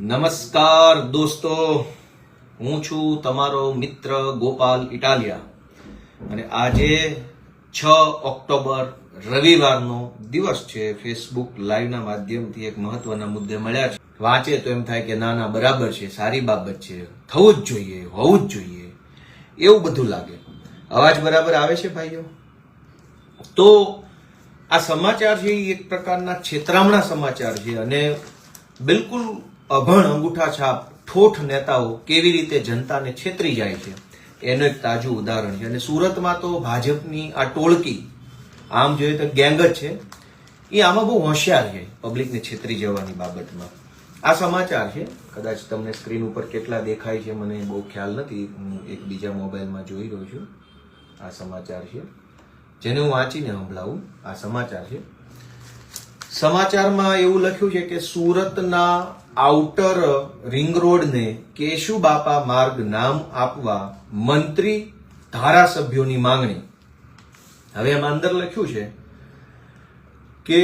નમસ્કાર દોસ્તો. હું છું તમારો મિત્ર ગોપાલ ઇટાલિયા. અને આજે છ ઓક્ટોબર રવિવારનો દિવસ છે. ફેસબુક લાઈવના માધ્યમથી એક મહત્વના મુદ્દે મળ્યા છે. વાંચે તો એમ થાય કે ના ના બરાબર છે, સારી બાબત છે, થવું જ જોઈએ, હોવું જ જોઈએ. એવું બધું લાગે. અવાજ બરાબર આવે છે ભાઈઓ? તો આ સમાચાર છે એક પ્રકારના છેતરામણા સમાચાર છે અને બિલકુલ અભણ અંગૂઠા છાપ ઠોઠ નેતાઓ કેવી રીતે જનતાને છેતરી જાય છે? એનું એક તાજું ઉદાહરણ છે. અને સુરતમાં તો ભાજપની આ ટોળકી, આમ જોઈએ તો ગેંગ જ છે. એ આમાં બહુ હોશિયાર છે, પબ્લિકને છેતરી જવાની બાબતમાં. આ સમાચાર છે. કદાચ તમને સ્ક્રીન ઉપર કેટલા દેખાય છે, મને બહુ ખ્યાલ નથી. હું એક બીજા મોબાઈલમાં જોઈ રહ્યો છું. આ સમાચાર છે. જેને હું વાંચીને સંભળાવું, આ સમાચાર છે. સમાચારમાં એવું લખ્યું છે કે સુરતના આઉટર રિંગ રોડને કેશુબાપા માર્ગ નામ આપવા મંત્રી ધારાસભ્યોની માંગણી. હવે એમાં અંદર લખ્યું છે કે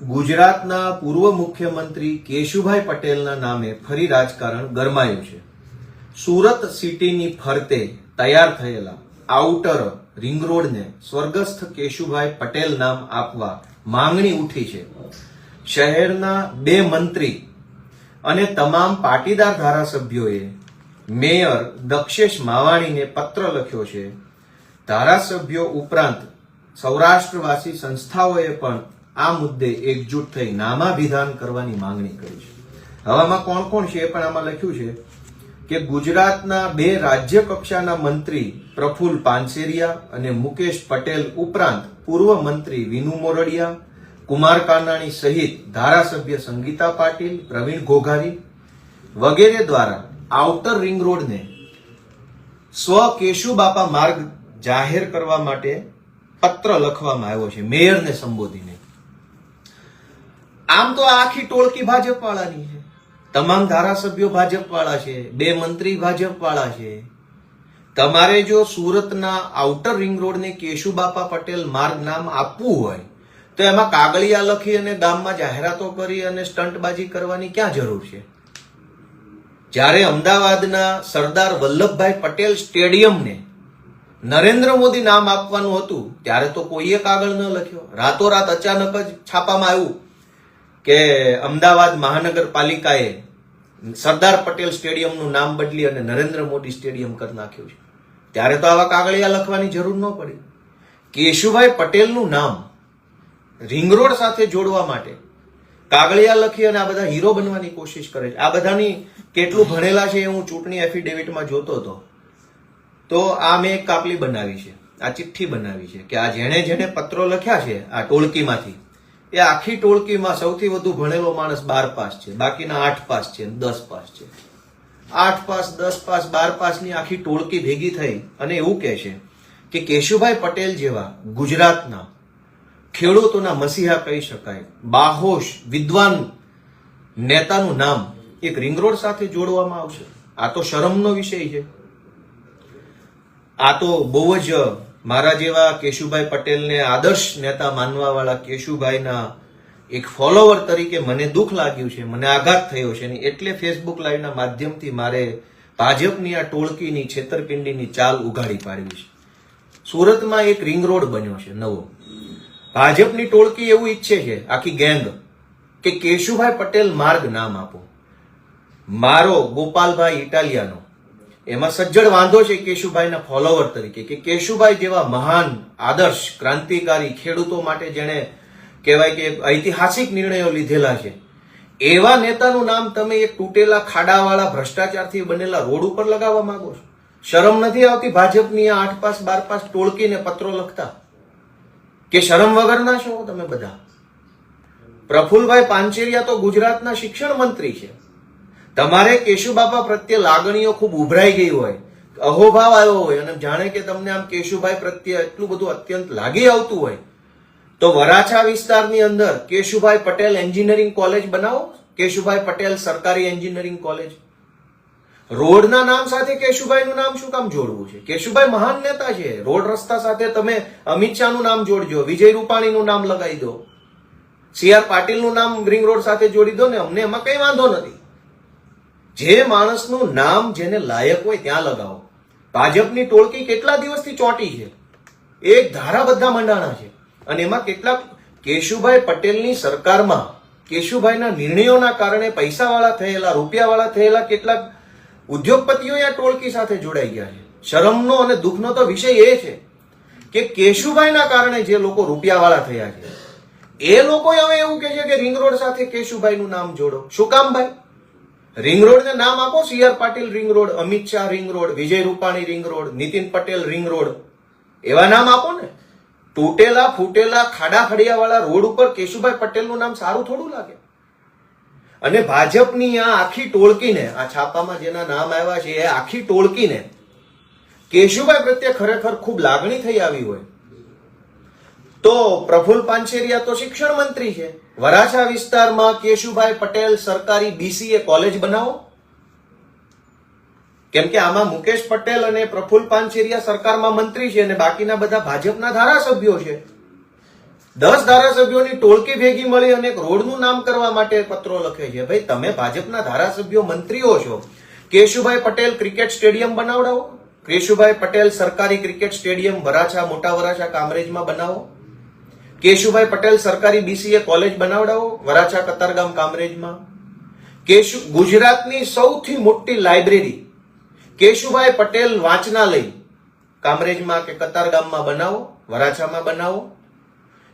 ગુજરાતના પૂર્વ મુખ્યમંત્રી કેશુભાઈ પટેલના નામે ફરી રાજકારણ ગરમાયું છે. સુરત સિટીની ફરતે તૈયાર થયેલા આઉટર રિંગ રોડને સ્વર્ગસ્થ કેશુભાઈ પટેલ નામ આપવા માંગણી ઉઠી છે. શહેરના બે મંત્રી અને તમામ પાટીદાર ધારાસભ્યોએ મેયર દક્ષેશ માવાણીને પત્ર લખ્યો છે. ધારાસભ્યો ઉપરાંત સૌરાષ્ટ્રવાસી સંસ્થાઓએ પણ આ મુદ્દે એકજૂટ થઈ નામાભિધાન કરવાની માંગણી કરી છે. હવામાં કોણ કોણ છે એ પણ આમાં લખ્યું છે. કે ગુજરાતના બે રાજ્ય કક્ષાના મંત્રી પ્રફુલ પાનસેરિયા અને મુકેશ પટેલ ઉપરાંત પૂર્વ મંત્રી વિનુ મોરડિયા, કુમાર કાનાણી સહિત ધારાસભ્ય સંગીતા પાટીલ, પ્રવીણ ઘોઘારી વગેરે દ્વારા આઉટર રિંગ રોડને સ્વ કેશુબાપા માર્ગ જાહેર કરવા માટે પત્ર લખવામાં આવ્યો છે, મેયરને સંબોધીને. આમ તો આખી ટોળકી ભાજપ વાળાની છે. તમામ ધારાસભ્યો ભાજપ વાળા છે, બે મંત્રી ભાજપ વાળા છે. તમારે જો સુરતના આઉટર રિંગ રોડને કેશુબાપા પટેલ માર્ગ નામ આપવું હોય, તો એમાં કાગળિયા લખી અને ગામમાં જાહેરાતો કરી અને સ્ટંટબાજી કરવાની ક્યાં જરૂર છે? જ્યારે અમદાવાદના સરદાર વલ્લભભાઈ પટેલ સ્ટેડિયમને નરેન્દ્ર મોદી નામ આપવાનું હતું, ત્યારે તો કોઈએ કાગળ ન લખ્યો. રાતોરાત અચાનક જ છાપામાં આવ્યું. કે અમદાવાદ મહાનગરપાલિકાએ સરદાર પટેલ સ્ટેડિયમનું નામ બદલી અને નરેન્દ્ર મોદી સ્ટેડિયમ કરી નાખ્યું છે. ત્યારે તો આવા કાગળિયા લખવાની જરૂર ન પડી. કેશુભાઈ પટેલનું નામ રિંગ રોડ સાથે જોડવા માટે કાગળિયા લખી અને આ બધા હીરો બનવાની કોશિશ કરે છે. આ બધાની કેટલું ભણેલા છે એ હું ચૂંટણી એફિડેવિટમાં જોતો હતો. તો આ મેં એક કાપલી બનાવી છે. આ ચિઠ્ઠી બનાવી છે કે આ જેણે જેણે પત્રો લખ્યા છે આ ટોળકીમાંથી એ આખી ટોળકીમાં સૌથી વધુ ભણેલો માણસ બાર પાસ છે. બાકીના આઠ પાસ છે દસ પાસ છે. આઠ પાસ, દસ પાસ, બાર પાસની આખી ટોળકી ભેગી થઈ અને એવું કહે છે કે કેશુભાઈ પટેલ જેવા ગુજરાતના ખેડૂતોના મસીહા કહી શકાય, બાહોશ, વિદ્વાન નેતાનું નામ એક રિંગ રોડ સાથે જોડવામાં આવશે. આ તો શરમનો વિષય છે. આ તો બહુ જ મારા જેવા કેશુભાઈ પટેલને આદર્શ નેતા માનવા વાળા કેશુભાઈના એક ફોલોવર તરીકે મને દુઃખ લાગ્યું છે, મને આઘાત થયો છે અને એટલે ફેસબુક લાઈવના માધ્યમથી મારે ભાજપની આ ટોળકીની, છેતરપિંડીની ચાલ ઉઘાડી પાડવી છે. સુરતમાં એક રિંગ રોડ બન્યો છે, નવો. ભાજપની ટોળકી એવું ઈચ્છે છે, આખી ગેંગ કે કેશુભાઈ પટેલ માર્ગ નામ આપો. મારો ગોપાલભાઈ ઇટાલિયાનો એમાં સજ્જડ વાંધો છે કેશુભાઈના ફોલોવર તરીકે કે કેશુભાઈ જેવા મહાન, આદર્શ, ક્રાંતિકારી ખેડૂતો માટે જેણે કહેવાય કે ઐતિહાસિક નિર્ણયો લીધેલા છે. એવા નેતાનું નામ તમે એક તૂટેલા ખાડાવાળા ભ્રષ્ટાચારથી બનેલા રોડ ઉપર લગાવવા માંગો છો? શરમ નથી આવતી ભાજપની આ આઠ પાસ બાર પાસ ટોળકીને પત્રો લખતા? કે શરમ વગરના છો તમે બધા? પ્રફુલભાઈ પાંચેરિયા તો ગુજરાતના શિક્ષણ મંત્રી છે. તમારે કેશુબાપા પ્રત્યે લાગણીઓ ખૂબ ઉભરાઈ ગઈ હોય, અહોભાવ આવ્યો હોય અને જાણે કે તમને આમ કેશુભાઈ પ્રત્યે એટલું બધું અત્યંત લાગી આવતું હોય, તો વરાછા વિસ્તારની અંદર કેશુભાઈ પટેલ એન્જિનિયરિંગ કોલેજ બનાવો. કેશુભાઈ પટેલ સરકારી એન્જિનિયરિંગ કોલેજ. રોડના નામ સાથે કેશુભાઈનું નામ શું કામ જોડવું છે? કેશુભાઈ મહાન નેતા છે. રોડ રસ્તા સાથે તમે અમિત શાહનું નામ જોડજો, વિજય રૂપાણીનું નામ લગાવી દો. સી આર પાટીલનું નામ રિંગ રોડ સાથે જોડી દો ને અમને એમાં કંઈ વાંધો નથી. જે માણસનું નામ જેને લાયક હોય ત્યાં લગાવો. ભાજપની ટોળકી કેટલા દિવસથી ચોંટી છે? એક ધારા બધા મંડાણા છે. અને એમાં કેટલાક કેશુભાઈ પટેલની સરકારમાં, કેશુભાઈના નિર્ણયોના કારણે પૈસાવાળા થયેલા, રૂપિયાવાળા થયેલા કેટલાક ઉદ્યોગપતિઓ આ ટોળકી સાથે જોડાઈ ગયા છે. શરમનો અને દુઃખનો તો વિષય એ છે કે કેશુભાઈના કારણે જે લોકો રૂપિયાવાળા થયા છે. એ લોકો હવે એવું કહે છે કે રિંગ રોડ સાથે કેશુભાઈનું નામ જોડો. શું કામ ભાઈ? રિંગ રોડને નામ આપો, C R Patil ring road Amit Shah ring road Vijay Rupani ring road Nitin Patel ring road એવા નામ આપો ને. તૂટેલા, ફૂટેલા, ખાડા ખડિયાવાળા રોડ ઉપર કેશુભાઈ પટેલનું નામ સારું થોડું લાગે. અને ભાજપની આ આખી ટોળકીને, આ છાપામાં જેના નામ આવ્યા છે, એ આખી ટોળકીને, કેશુભાઈ પ્રત્યે ખરેખર ખૂબ લાગણી થઈ આવી હોય. તો પ્રફુલ પાનસેરિયા તો શિક્ષણ મંત્રી છે. વરાછા વિસ્તારમાં કેશુભાઈ પટેલ સરકારી બીસીએ કોલેજ બનાવો. કેમ કે આમાં મુકેશ પટેલ અને પ્રફુલ પાનસેરિયા સરકારમાં મંત્રી છે અને બાકીના બધા ભાજપના ધારાસભ્યો છે. દસ ધારાસભ્યોની ટોળકી ભેગી મળી અને એક રોડનું નામ કરવા માટે પત્રો લખે છે. ભાઈ, તમે ભાજપના ધારાસભ્યો મંત્રીઓ છો. કેશુભાઈ પટેલ ક્રિકેટ સ્ટેડિયમ બનાવડાવો. કેશુભાઈ પટેલ સરકારી ક્રિકેટ સ્ટેડિયમ વરાછા, મોટા વરાછા, કામરેજમાં બનાવો. કેશુભાઈ પટેલ સરકારી બીસીએ કોલેજ બનાવડાવો, વરાછા, કતારગામ, કામરેજમાં. કેશુ, ગુજરાતની સૌથી મોટી લાઇબ્રેરી, કેશુભાઈ પટેલ વાંચનાલય, કામરેજમાં કે કતારગામમાં બનાવો, વરાછામાં બનાવો.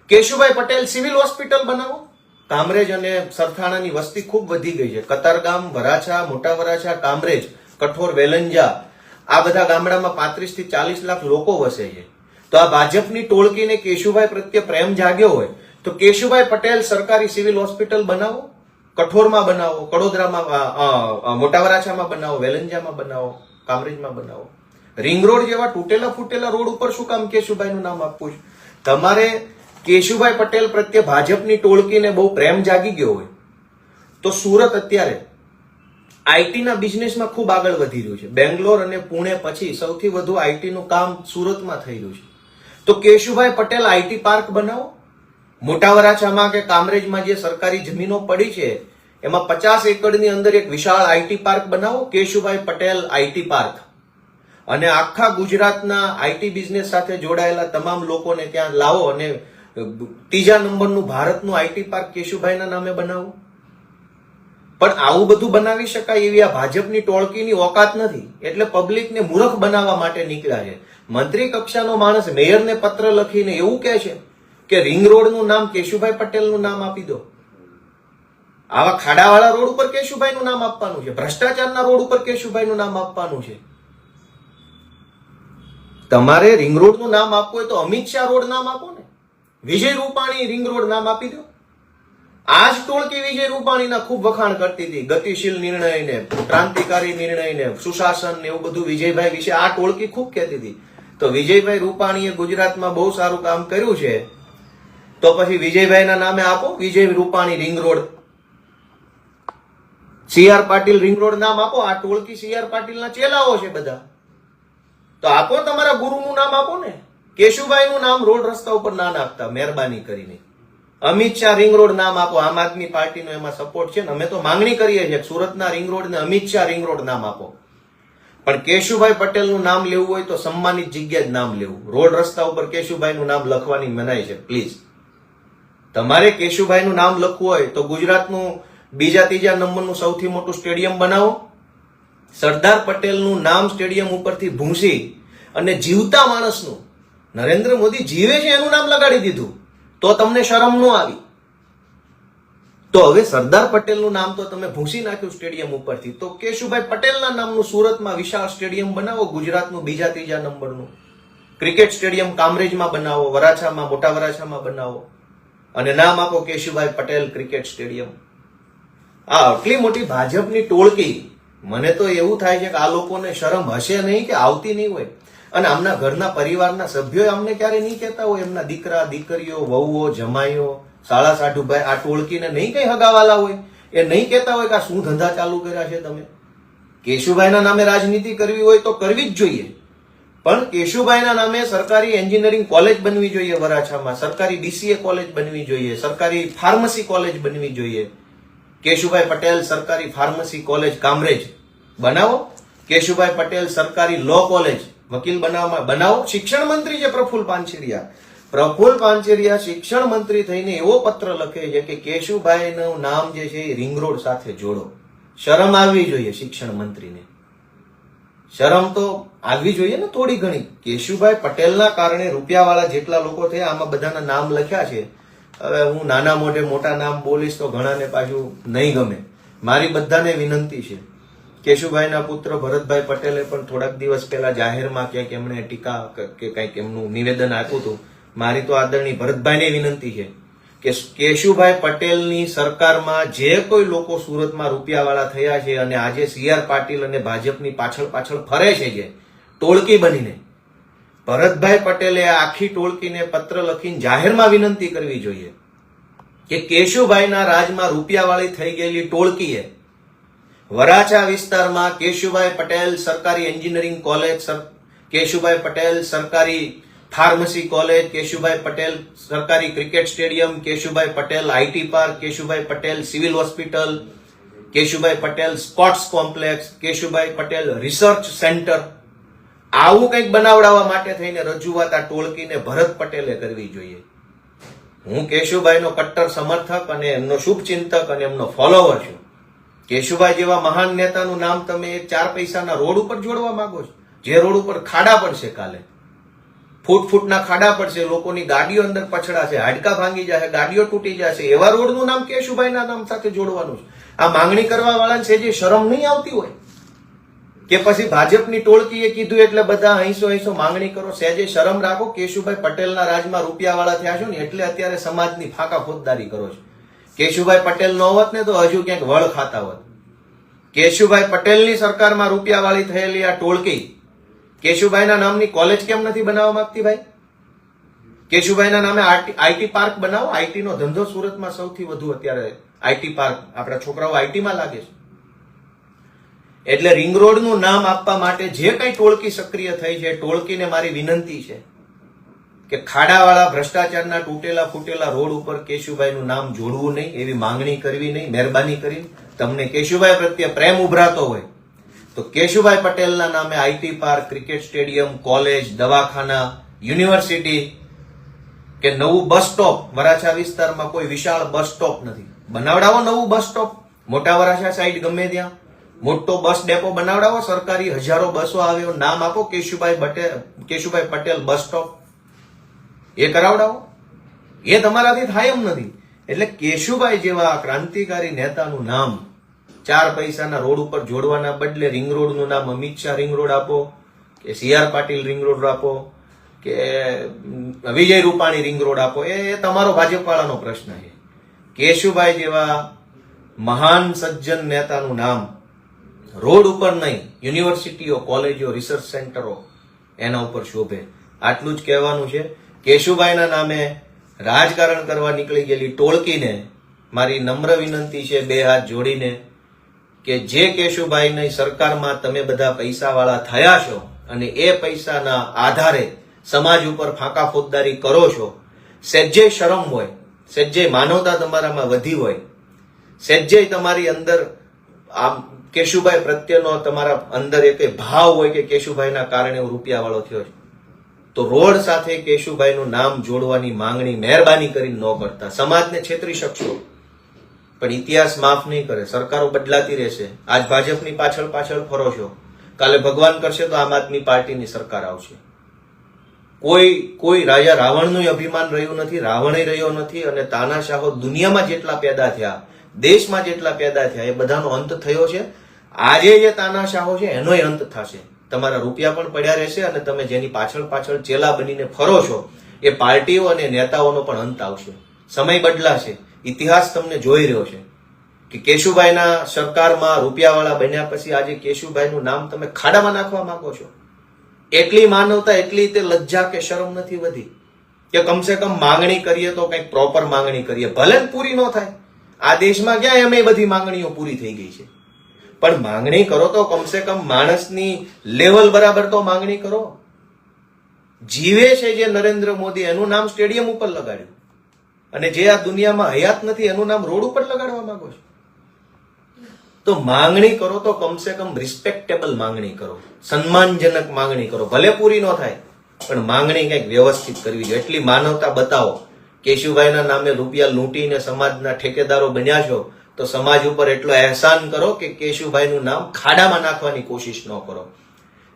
કેશુભાઈ પટેલ સિવિલ હોસ્પિટલ બનાવો. કામરેજ અને સરથાણાની વસ્તી ખૂબ વધી ગઈ છે. કતારગામ, વરાછા, મોટા વરાછા, કામરેજ, કઠોર, વેલંજા, આ બધા ગામડામાં પાંત્રીસથી ચાલીસ લાખ લોકો વસે છે. તો આ ભાજપની ટોળકીને કેશુભાઈ પ્રત્યે પ્રેમ જાગ્યો હોય, તો કેશુભાઈ પટેલ સરકારી સિવિલ હોસ્પિટલ બનાવો? કઠોરમાં બનાવો કડોદરામાં મોટા વરાછામાં બનાવો વેલંજામાં બનાવો, કામરેજમાં બનાવો? રિંગ રોડ જેવા તૂટેલા ફૂટેલા રોડ ઉપર શું કામ કેશુભાઈનું નામ આપવું છે? તમારે કેશુભાઈ પટેલ પ્રત્યે ભાજપની ટોળકીને બહુ પ્રેમ જાગી ગયો હોય, તો સુરત અત્યારે આઈટીના બિઝનેસમાં ખૂબ આગળ વધી રહ્યું છે. બેંગ્લોર અને પુણે પછી સૌથી વધુ આઈટીનું કામ સુરતમાં થઈ રહ્યું છે. તો કેશુભાઈ પટેલ આઈટી પાર્ક બનાવો. મોટા વરાછામાં કે કામરેજમાં જે સરકારી જમીનો પડી છે, એમાં પચાસ એકડની અંદર એક વિશાળ આઈટી પાર્ક બનાવો, કેશુભાઈ પટેલ આઈટી પાર્ક. અને આખા ગુજરાતના આઈટી બિઝનેસ સાથે જોડાયેલા તમામ લોકોને ત્યાં લાવો અને ત્રીજા નંબરનું ભારતનું આઈટી પાર્ક કેશુભાઈના નામે બનાવો. પણ આવું બધું બનાવી શકાય એવી આ ભાજપની ટોળકીની ઓકાત નથી. એટલે પબ્લિકને મૂર્ખ બનાવવા માટે નીકળ્યા છે. મંત્રી કક્ષાનો માણસ મેયરને પત્ર લખીને એવું કહે છે કે રિંગ રોડનું નામ કેશુભાઈ પટેલનું નામ આપી દો. આવા ખાડાવાળા રોડ ઉપર કેશુભાઈનું નામ આપવાનું છે. ભ્રષ્ટાચારના રોડ ઉપર કેશુભાઈનું નામ આપવાનું છે. તમારે રિંગ રોડનું નામ આપવું હોય તો અમિત શાહ રોડ નામ આપો ને. વિજય રૂપાણી રિંગ રોડ નામ આપી દો. આ જ ટોળકી વિજય રૂપાણીના ખૂબ વખાણ કરતી હતી. ગતિશીલ નિર્ણયને, ક્રાંતિકારી નિર્ણયને, સુશાસન ને એવું બધું વિજયભાઈ વિશે આ ટોળકી ખૂબ કહેતી હતી. તો વિજયભાઈ રૂપાણીએ ગુજરાતમાં બહુ સારું કામ કર્યું છે. તો પછી વિજયભાઈના નામે આપો. Vijay Rupani ring road. C R Patil ring road નામ આપો. આ ટોળકી સી આર પાટીલના ચેલાઓ છે બધા. તો આપો તમારા ગુરુનું નામ આપો ને. કેશુભાઈનું નામ રોડ રસ્તા ઉપર ના નાખતા, મહેરબાની કરીને. અમિત શાહ રિંગ રોડ નામ આપો, આમ આદમી પાર્ટીનો એમાં સપોર્ટ છે ને અમે તો માંગણી કરીએ છીએ સુરતના રિંગ રોડ ને અમિત શાહ રિંગ રોડ નામ આપો. પણ કેશુભાઈ પટેલનું નામ લેવું હોય તો સન્માનિત જગ્યા જ નામ લેવું. રોડ રસ્તા ઉપર કેશુભાઈનું નામ લખવાની મનાય છે પ્લીઝ તમારે કેશુભાઈનું નામ લખવું હોય તો ગુજરાતનું બીજા ત્રીજા નંબરનું સૌથી મોટું સ્ટેડિયમ બનાવો. સરદાર પટેલનું નામ સ્ટેડિયમ ઉપરથી ભૂંસી અને જીવતા માણસનું. નરેન્દ્ર મોદી જીવે છે એનું નામ લગાડી દીધું. તો તમને શરમ ન આવી. તો હવે સરદાર પટેલનું નામ તો તમે ભૂંસી નાખ્યું સ્ટેડિયમ ઉપરથી. તો કેશુભાઈ પટેલના નામનું સુરતમાં વિશાળ સ્ટેડિયમ બનાવો, ગુજરાતનું બીજા ત્રીજા નંબરનું. ક્રિકેટ સ્ટેડિયમ કામરેજમાં બનાવો, વરાછામાં, મોટા વરાછામાં બનાવો. અને નામ આપો કેશુભાઈ પટેલ ક્રિકેટ સ્ટેડિયમ. આ આટલી મોટી ભાજપની ટોળકી, મને તો એવું થાય છે કે આ લોકોને શરમ હશે નહીં કે આવતી નહીં હોય. અને આમના ઘરના પરિવારના સભ્યો અમને ક્યારે નહીં કહેતા હોય, એમના દીકરા, દીકરીઓ, વહુઓ, જમાઈઓ, સાળા સાઠુભાઈ આ ટોળકીને નહીં કઈ હગાવાલા હોય, એ નહીં કહેતા હોય કે આ શું ધંધા ચાલુ કર્યા છે તમે. કેશુભાઈના નામે રાજનીતિ કરવી હોય તો કરવી જ જોઈએ. પણ કેશુભાઈના નામે સરકારી એન્જિનિયરિંગ કોલેજ બનવી જોઈએ વરાછામાં, સરકારી બીસીએ કોલેજ બનવી જોઈએ, સરકારી ફાર્મસી કોલેજ બનવી જોઈએ. કેશુભાઈ પટેલ સરકારી ફાર્મસી કોલેજ કામરેજ. બનાવો. કેશુભાઈ પટેલ સરકારી લો કોલેજ. વકીલ બનાવવા બનાવો. શિક્ષણ મંત્રી છે પ્રફુલ પાંચેરિયા પ્રફુલ પાંચેરિયા શિક્ષણ મંત્રી થઈને એવો પત્ર લખે છે કે કેશુભાઈનું નામ જે છે એ રિંગ રોડ સાથે જોડો. શરમ આવવી જોઈએ શિક્ષણ મંત્રીને. શરમ તો આવવી જોઈએ ને થોડી ઘણી. કેશુભાઈ પટેલના કારણે રૂપિયાવાળા જેટલા લોકો થયા, આમાં બધાના નામ લખ્યા છે. હવે હું નાના મોઢે મોટા નામ બોલીશ તો ઘણાને પાછું નહીં ગમે. મારી બધાને વિનંતી છે. કેશુભાઈના પુત્ર ભરતભાઈ પટેલે પણ થોડાક દિવસ પહેલા જાહેરમાં ક્યાંક એમણે ટીકા કે કંઈક એમનું નિવેદન આપ્યું હતું. મારી તો આદરણીય ભરતભાઈને વિનંતી છે કે કેશુભાઈ પટેલની સરકારમાં જે કોઈ લોકો સુરતમાં રૂપિયાવાળા થયા છે અને આજે સીઆર પાટીલ અને ભાજપની પાછળ પાછળ ફરે છે જે, ટોળકી બનીને. ભરતભાઈ પટેલે આખી ટોળકીને પત્ર લખીને જાહેરમાં વિનંતી કરવી જોઈએ કે કેશુભાઈના રાજમાં રૂપિયાવાળી થઈ ગયેલી ટોળકીએ વરાછા વિસ્તારમાં કેશુભાઈ પટેલ સરકારી એન્જિનિયરિંગ કોલેજ કેશુભાઈ પટેલ સરકારી ફાર્મસી કોલેજ, કેશુભાઈ પટેલ સરકારી cricket stadium, Keshubhai Patel IT park, Keshubhai Patel civil hospital, Keshubhai Patel sports complex, Keshubhai Patel research centre. આવું કંઈક બનાવડાવવા માટે થઈને રજૂઆત આ ટોળકીને ભરત પટેલે કરવી જોઈએ. હું કેશુભાઈનો કટ્ટર સમર્થક અને એમનો શુભચિંતક અને એમનો ફોલોવર છું. કેશુભાઈ જેવા મહાન નેતાનું નામ તમે ચાર પૈસાના રોડ ઉપર જોડવા માંગો છો. જે રોડ ઉપર ખાડા પડશે કાલે. ફૂટ ફૂટના ખાડા પડશે, લોકોની ગાડીઓ અંદર પછડાશે, હાડકા ભાંગી જશે, ગાડીઓ તૂટી જશે. એવા રોડનું નામ કેશુભાઈના નામ સાથે જોડવાનું છે. આ માંગણી કરવા વાળાને છે જે શરમ નહીં આવતી હોય, કે પછી ભાજપની ટોળકીએ કીધું એટલે બધા અહીંસો અહીંસો માંગણી કરો. સહેજે શરમ રાખો. કેશુભાઈ પટેલના રાજમાં રૂપિયાવાળા થયા છો ને, એટલે અત્યારે સમાજની ફાંકા ફોજદારી કરો છો. કેશુભાઈ પટેલ નો હોત ને તો હજુ ક્યાંક વળ ખાતા હોત. કેશુભાઈ પટેલની સરકારમાં રૂપિયાવાળી થયેલી આ ટોળકી, કેશુભાઈના નામની કોલેજ કેમ નથી બનાવવા માંગતી ભાઈ? કેશુભાઈના નામે આઈટી પાર્ક બનાવો. આઈટી નો ધંધો સુરતમાં સૌથી વધુ અત્યારે આઈટી પાર્ક, આપણા છોકરાઓ આઈટીમાં લાગે છે. એટલે રિંગ રોડનું નામ આપવા માટે જે કઈ ટોળકી સક્રિય થઈ છે, ટોળકીને મારી વિનંતી છે કે ખાડાવાળા ભ્રષ્ટાચારના તૂટેલા ફૂટેલા રોડ ઉપર કેશુભાઈનું નામ જોડવું નહીં, એવી માંગણી કરવી નહીં, મહેરબાની કરી તમને કેશુભાઈ પ્રત્યે પ્રેમ ઉભરાતો હોય, તો કેશુભાઈ પટેલના નામે IT park, cricket stadium, college, દવાખાના, યુનિવર્સિટી કે નવું બસ સ્ટોપ, વરાછા વિસ્તારમાં કોઈ વિશાળ બસ સ્ટોપ નથી. બનાવડાવો નવું બસ સ્ટોપ. મોટા વરાછા સાઈડ ગમે ત્યાં. મોટો બસ ડેપો બનાવડાવો. સરકારી હજારો બસો આવ્યો. નામ આપો. Keshubhai Patel Keshubhai Patel bus stop. એ કરાવડાવો. એ તમારાથી થાય એમ નથી. એટલે કેશુભાઈ જેવા ક્રાંતિકારી નેતાનું નામ ચાર પૈસાના રોડ ઉપર જોડવાના બદલે રિંગ રોડનું નામ અમિત શાહ રિંગ રોડ આપો, કે C R Patil ring road આપો, કે વિજય રૂપાણી રિંગ રોડ આપો એ તમારો ભાજપવાળાનો પ્રશ્ન છે. કેશુભાઈ જેવા મહાન સજ્જન નેતાનું નામ રોડ ઉપર નહીં, યુનિવર્સિટીઓ, કોલેજો, રિસર્ચ સેન્ટરો એના ઉપર શોભે. આટલું જ કહેવાનું છે. કેશુભાઈના નામે રાજકારણ કરવા નીકળી ગયેલી ટોળકીને મારી નમ્ર વિનંતી છે બે હાથ જોડીને કે જે કેશુભાઈની સરકારમાં તમે બધા પૈસાવાળા થયા છો અને એ પૈસાના આધારે સમાજ ઉપર ફાંકા ફોજદારી કરો છો સજ્જે શરમ હોય સજ્જે માનવતા તમારામાં વધી હોય સજ્જે તમારી અંદર આમ કેશુભાઈ પ્રત્યેનો તમારા અંદર એક ભાવ હોય કે કેશુભાઈના કારણે હું રૂપિયાવાળો થયો છું. તો રોડ સાથે કેશુભાઈનું નામ જોડવાની માંગણી મહેરબાની કરીને ન કરતા. સમાજને છેતરી શકશો. પણ ઇતિહાસ માફ નહીં કરે. સરકારો બદલાતી રહેશે. આજ ભાજપની પાછળ પાછળ ફરો છો. કાલે ભગવાન કરશે તો આમ આદમી પાર્ટીની સરકાર આવશે. કોઈ કોઈ રાજા રાવણનું અભિમાન રહ્યું નથી, રાવણે રહ્યો નથી અને તાનાશાહો દુનિયામાં જેટલા પેદા થયા, દેશમાં જેટલા પેદા થયા, એ બધાનો અંત થયો છે. આજે જે તાનાશાહો છે, એનોય અંત થશે. તમારા રૂપિયા પણ પડ્યા રહેશે અને તમે જેની પાછળ પાછળ ચેલા બનીને ફરો છો, એ પાર્ટીઓ અને નેતાઓનો પણ અંત આવશે. સમય બદલાશે. ઇતિહાસ તમને જોઈ રહ્યો છે કે કેશુભાઈના સરકારમાં રૂપિયાવાળા બન્યા પછી આજે કેશુભાઈનું નામ તમે ખાડામાં નાખવા માંગો છો. એટલી માનવતા, એટલી તે લજ્જા કે શરમ નથી વધી કે કમસે કમ માંગણી કરીએ તો કંઈક પ્રોપર માંગણી કરીએ. ભલે પૂરી ન થાય. આ દેશમાં ક્યાં એમ બધી માંગણીઓ પૂરી થઈ ગઈ છે. પણ માંગણી કરો તો કમસે કમ માણસની લેવલ બરાબર તો માંગણી કરો. જીવે છે જે નરેન્દ્ર મોદી એનું નામ સ્ટેડિયમ ઉપર લગાડ્યું. અને જે આ દુનિયામાં હયાત નથી એનું નામ રોડ ઉપર લગાડવા માંગો છો. તો માંગણી કરો તો કમસે કમ રિસ્પેક્ટેબલ માંગણી કરો. સન્માનજનક માંગણી કરો. ભલે પૂરી ન થાય, પણ માંગણી કંઈક વ્યવસ્થિત કરવી જોઈએ. એટલી માનવતા બતાવો. કેશુભાઈના નામે રૂપિયા લૂંટીને સમાજના ઠેકેદારો બન્યા છો તો સમાજ ઉપર એટલો અહેસાન કરો કે કેશુભાઈનું નામ ખાડામાં નાખવાની કોશિશ ન કરો.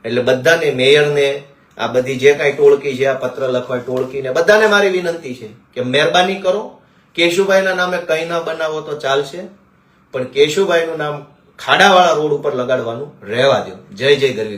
એટલે બધાને, મેયરને, આ બધી જે કાંઈ ટોળકી છે, આ પત્ર લખવા ટોળકીને, બધાને મારી વિનંતી છે કે મહેરબાની કરો. કેશુભાઈના નામે કંઈ ના બનાવો તો ચાલશે, પણ કેશુભાઈનું નામ ખાડાવાળા રોડ ઉપર લગાડવાનું રહેવા દો. જય જય ગરવી